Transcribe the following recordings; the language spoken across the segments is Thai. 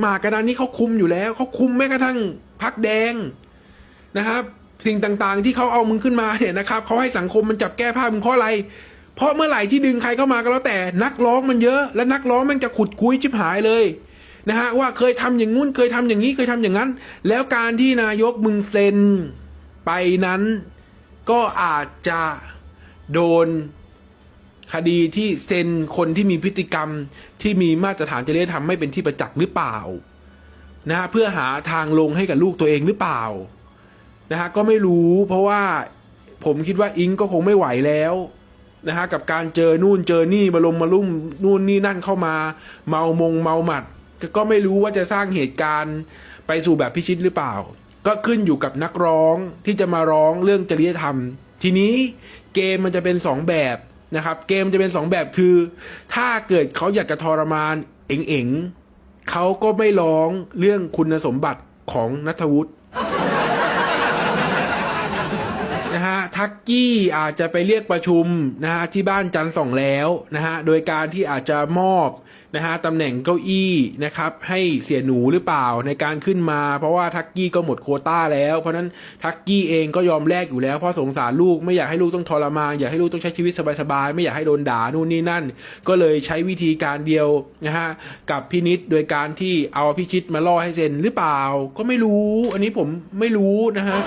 หมากกระดานนี่เขาคุมอยู่แล้วเขาคุมแม้กระทั่งพักแดงนะครับ สิ่งต่างๆที่เขาเอามึงขึ้นมาเนี่ยนะครับเขาให้สังคมมันจับแก้ผ้ามึงเพราะอะไร เพราะเมื่อไหร่ที่ดึงใครเข้ามาก็แล้วแต่นักร้องมันเยอะ และนักร้องมันจะขุดคุยชิบหายเลยนะฮะว่าเคยทำอย่างงู้นเคยทำอย่างนี้เคยทำอย่างนั้น แล้วการที่นายกมึงเซ็นไปนั้น ก็อาจจะโดน คดีที่เซ็นคนที่มีพฤติกรรมที่มีมาตรฐานจริยธรรมไม่เป็นที่ประจักษ์หรือเปล่านะฮะเพื่อหาทางลงให้กับลูกตัวเองหรือเปล่านะฮะก็ไม่รู้เพราะว่าผมคิดว่าอิงก็คงไม่ไหวแล้วนะฮะกับการเจอนู่นเจอนี่มาลงมาลุ่มนู่นนี่นั่นเข้ามา เมามงเมาหมัด ก็ไม่รู้ว่าจะสร้างเหตุการณ์ไปสู่แบบพิชิตหรือเปล่า ก็ขึ้นอยู่กับนักร้องที่จะมาร้องเรื่องจริยธรรม ทีนี้เกมมันจะเป็นสองแบบ นะครับ เกมจะเป็นสองแบบคือ ถ้าเกิดเขาอยากจะทรมาน เอ๋งๆเขาก็ไม่ร้องเรื่องคุณสมบัติของนัทวุฒิ นะฮะ ทักกี้อาจจะไปเรียกประชุมนะฮะที่บ้านจันสองแล้วนะฮะโดยการที่อาจจะมอบนะฮะตำแหน่งเก้าอี้นะครับให้เสียหนูหรือเปล่าในการขึ้นมา เพราะว่าทักกี้ก็หมดโคต้าแล้ว เพราะฉะนั้นทักกี้เองก็ยอมแลกอยู่แล้วเพราะสงสารลูกไม่อยากให้ลูกต้องทรมานอยากให้ลูกต้องใช้ชีวิตสบายๆไม่อยากให้โดนด่านู่นนี่นั่น ก็เลยใช้วิธีการเดียวนะฮะกับพินิษโดยการที่เอาพิชิตมาล่อให้เซ็นหรือเปล่า ก็ไม่รู้ อันนี้ผมไม่รู้นะฮะ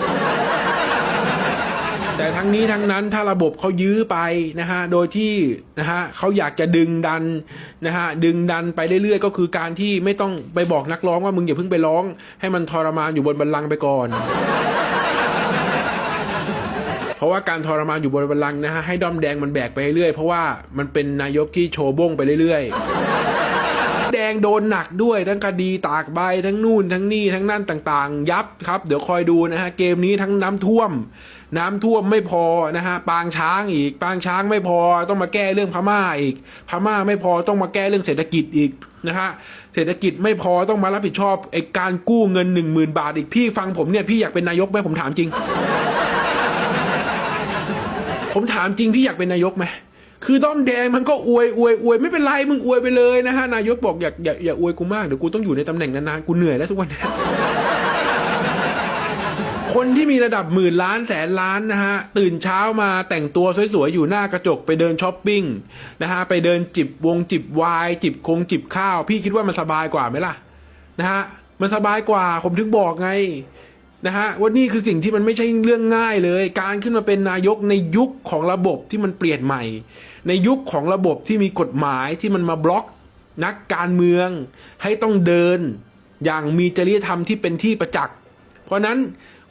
แต่ทั้งนี้ทั้งนั้นถ้าระบบเขายื้อไปนะฮะโดยที่นะฮะเขาอยากจะดึงดันนะฮะดึงดันไปเรื่อยๆ ก็คือการที่ไม่ต้องไปบอกนักร้องว่ามึงอย่าเพิ่งไปร้อง ให้มันทรมานอยู่บนบันลังไปก่อน เพราะว่าการทรมานอยู่บนบันลังก์นะฮะให้ด้อมแดงมันแบกไปเรื่อยเพราะว่ามันเป็นนายกที่โชว์บ้งไปเรื่อยๆ แดงโดนหนักด้วยทั้งคดีตากใบทั้งนู่นทั้งนี่ทั้งนั่นต่างๆ ยับครับ เดี๋ยวคอยดูนะฮะเกมนี้ทั้งน้ำท่วม น้ำท่วมไม่พอนะฮะปางช้างอีก ปางช้างไม่พอต้องมาแก้เรื่องพม่าอีก พม่าไม่พอต้องมาแก้เรื่องเศรษฐกิจอีกนะฮะเศรษฐกิจไม่พอต้องมารับผิดชอบไอ้การกู้เงินหนึ่งหมื่นบาทอีกพี่ฟังผมเนี่ยพี่อยากเป็นนายกไหมผมถามจริง ผมถามจริงพี่อยากเป็นนายกไหม คือด้อมแดงมันก็อวยอวยอวยไม่เป็นไรมึงอวยไปเลยนะฮะนายกบอกอย่าอย่าอย่าอวยกูมากเดี๋ยวกูต้องอยู่ในตำแหน่งนานๆกูเหนื่อยแล้วทุกวันนี้คนที่มีระดับหมื่นล้านแสนล้านนะฮะตื่นเช้ามาแต่งตัวสวยๆอยู่หน้ากระจกไปเดินช้อปปิ้งนะฮะไปเดินจิบวงจิบวายจิบคงจิบข้าว พี่คิดว่ามันสบายกว่าไหมล่ะนะฮะมันสบายกว่าผมถึงบอกไง นะฮะว่านี่คือสิ่งที่มันไม่ใช่เรื่องง่ายเลย การขึ้นมาเป็นนายกในยุคของระบบที่มันเปลี่ยนใหม่ ในยุคของระบบที่มีกฎหมายที่มันมาบล็อกนักการเมือง ให้ต้องเดิน อย่างมีจริยธรรมที่เป็นที่ประจักษ์เพราะนั้น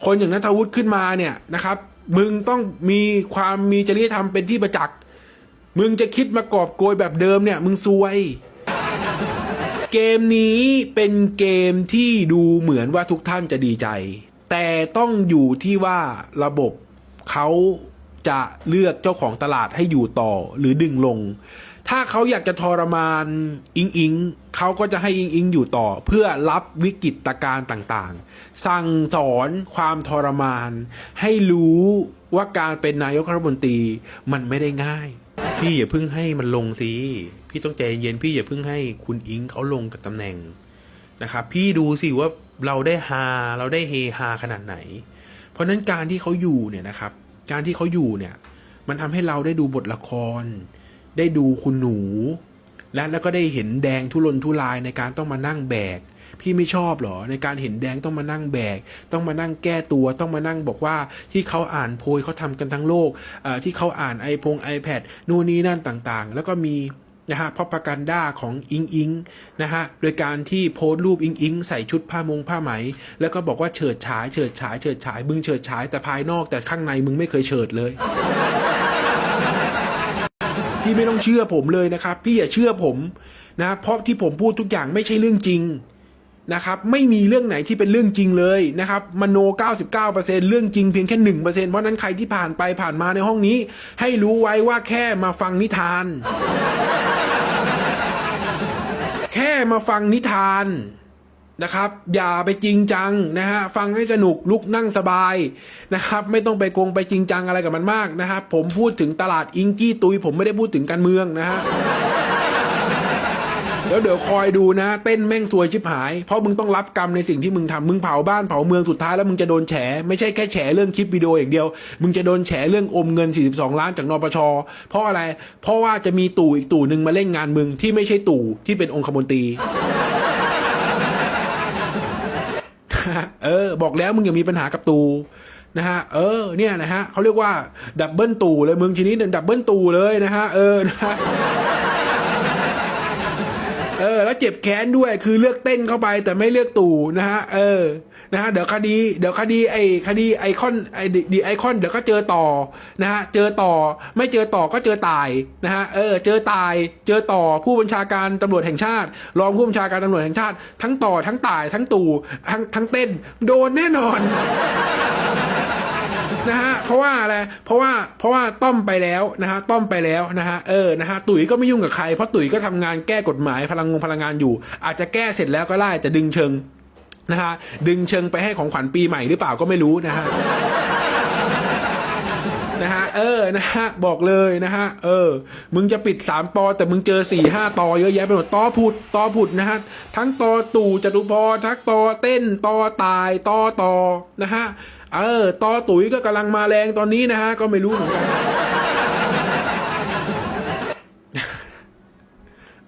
คนอย่างนัทวุฒิขึ้นมาเนี่ยนะครับ มึงต้องมีความมีจริยธรรมเป็นที่ประจักษ์มึงจะคิดมากอบโกยแบบเดิมเนี่ย มึงซวย เกมนี้เป็นเกมที่ดูเหมือนว่าทุกท่านจะดีใจ แต่ต้องอยู่ที่ว่าระบบเขาจะเลือกเจ้าของตลาดให้อยู่ต่อหรือดึงลง ถ้าเขาอยากจะทรมานอิงอิงเขาก็จะให้อิงอิงอยู่ต่อ เพื่อรับวิกฤตการณ์ต่างๆ สั่งสอนความทรมาน ให้รู้ว่าการเป็นนายกรัฐมนตรีมันไม่ได้ง่าย พี่อย่าเพิ่งให้มันลงสิ พี่ต้องใจเย็นพี่อย่าเพิ่งให้คุณอิงเขาลงกับตำแหน่ง นะครับพี่ดูสิว่าเราได้ฮาเราได้เฮฮาขนาดไหน เพราะนั้นการที่เขาอยู่เนี่ยนะครับ การที่เขาอยู่เนี่ย มันทำให้เราได้ดูบทละคร ได้ดูคุณหนู และแล้วก็ได้เห็นแดงทุรนทุรายในการต้องมานั่งแบก พี่ไม่ชอบหรอในการเห็นแดงต้องมานั่งแบก ต้องมานั่งแก้ตัวต้องมานั่งบอกว่าที่เขาอ่านโพยเขาทำกันทั้งโลกที่เขาอ่านไอพง iPad นู่นนี่นั่นต่างๆ แล้วก็มี นะฮะพอปกันด้าของอิงอิงนะฮะโดยการที่โพสต์รูปอิงอิงใส่ชุดผ้ามงผ้าไหม แล้วก็บอกว่าเฉิดฉายเฉิดฉายเฉิดฉายมึงเฉิดฉายแต่ภายนอกแต่ข้างในมึงไม่เคยเฉิดเลย พี่ไม่ต้องเชื่อผมเลยนะครับ พี่อย่าเชื่อผมนะเพราะที่ผมพูดทุกอย่างไม่ใช่เรื่องจริงนะครับไม่มีเรื่องไหนที่เป็นเรื่องจริงเลยนะครับมโน 99%เรื่องจริงเพียงแค่ 1%เพราะนั้นใครที่ผ่านไปผ่านมาในห้องนี้ ให้รู้ไว้ว่าแค่มาฟังนิทาน แค่มาฟังนิทานนะครับ อย่าไปจริงจังนะฮะฟังให้สนุกลุกนั่งสบายนะครับ ไม่ต้องไปโกงไปจริงจังอะไรกับมันมากนะครับ ผมพูดถึงตลาดอิงกี้ตุย ผมไม่ได้พูดถึงการเมืองนะฮะ แล้วเดี๋ยวคอยดูนะ เต้นแม่งซวยชิบหาย เพราะมึงต้องรับกรรมในสิ่งที่มึงทำมึงเผาบ้านเผาเมืองสุดท้ายแล้วมึงจะโดนแฉไม่ใช่แค่แฉเรื่องคลิปวิดีโออย่างเดียว มึงจะโดนแฉเรื่องอมเงิน 42 ล้านจากนปช เพราะอะไร เพราะว่าจะมีตู่อีกตู่หนึ่งมาเล่นงานมึงที่ไม่ใช่ตู่ที่เป็นองคมนตรีเออ บอกแล้วมึงอย่ามีปัญหากับตูนะฮะ เออ เนี่ยนะฮะเขาเรียกว่าดับเบิลตูเลยมึงทีนี้เนี่ยดับเบิลตูเลยนะฮะ เออนะฮะ เออ แล้วเจ็บแค้นด้วยคือเลือกเต้นเข้าไปแต่ไม่เลือกตู่นะฮะเออนะฮะเดี๋ยวคดีเดี๋ยวคดีไอ้คดีไอคอนไอดีไอคอนเดี๋ยวก็เจอต่อนะฮะเจอต่อไม่เจอต่อก็เจอตายนะฮะเออเจอตายเจอต่อผู้บัญชาการตำรวจแห่งชาติ รองผู้บัญชาการตำรวจแห่งชาติ ทั้งต่อทั้งตายทั้งตู่ทั้งทั้งเต้น โดนแน่นอน นะฮะเพราะว่าอะไรเพราะว่าเพราะว่าต้อมไปแล้วนะฮะต้อมไปแล้วนะฮะเออนะฮะตุ๋ยก็ไม่ยุ่งกับใครเพราะตุ๋ยก็ทำงานแก้กฎหมายพลังงงพลังงานอยู่ อาจจะแก้เสร็จแล้วก็ได้แต่ดึงเชิงนะฮะดึงเชิงไปให้ของขวัญปีใหม่หรือเปล่าก็ไม่รู้นะฮะ นะฮะเออนะฮะบอกเลยนะฮะเออ มึงจะปิดสามปอ แต่มึงเจอสี่ห้าตอเยอะแยะไปหมดตอผุดตอผุดนะฮะทั้งตอตู่จตุพรทั้งตอเต้นตอตายตอตอนะฮะเออตอตุ๋ยก็กำลังมาแรงตอนนี้นะฮะก็ไม่รู้เหมือนกัน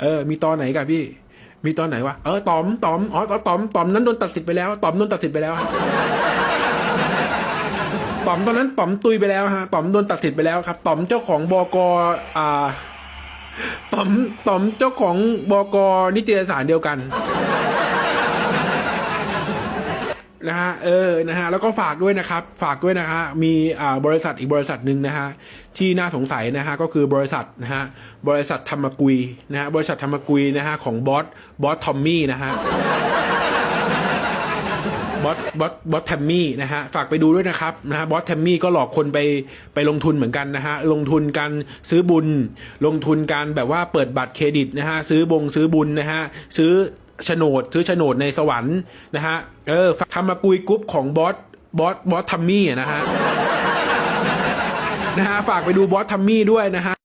เออ มีตอนไหนกับพี่ มีตอนไหนวะ เออตอมตอม อ๋อตอมตอมนั้นโดนตัดสิทธิ์ไปแล้ว ตอมโดนตัดสิทธิ์ไปแล้ว ครับตอมตอนนั้นตอมตุยไปแล้วฮะตอมโดนตัดสิทธิ์ไปแล้วครับตอมเจ้าของบกอ่าตอมตอมเจ้าของบกนิตยสารเดียวกันนะฮะเออนะฮะแล้วก็ฝากด้วยนะครับ ฝากด้วยนะฮะมีอ่าบริษัทอีกบริษัทหนึ่งนะฮะที่น่าสงสัยนะฮะก็คือบริษัทนะฮะบริษัทธรรมกุยนะฮะบริษัทธรรมกุยนะฮะของบอสบอสทอมมี่นะฮะ บอสบอสบอสแทมมี่นะฮะฝากไปดูด้วยนะครับนะฮะบอสแทมมี่ก็หลอกคนไปไปลงทุนเหมือนกันนะฮะลงทุนการซื้อบุญ ลงทุนการแบบว่าเปิดบัตรเครดิตนะฮะซื้อบงซื้อบุญนะฮะซื้อโฉนดซื้อโฉนดในสวรรค์นะฮะเออทำมากุยกรุ๊ปของบอสบอสบอสทัมมี่นะฮะนะฮะฝากไปดูบอสทัมมี่ด้วยนะฮะ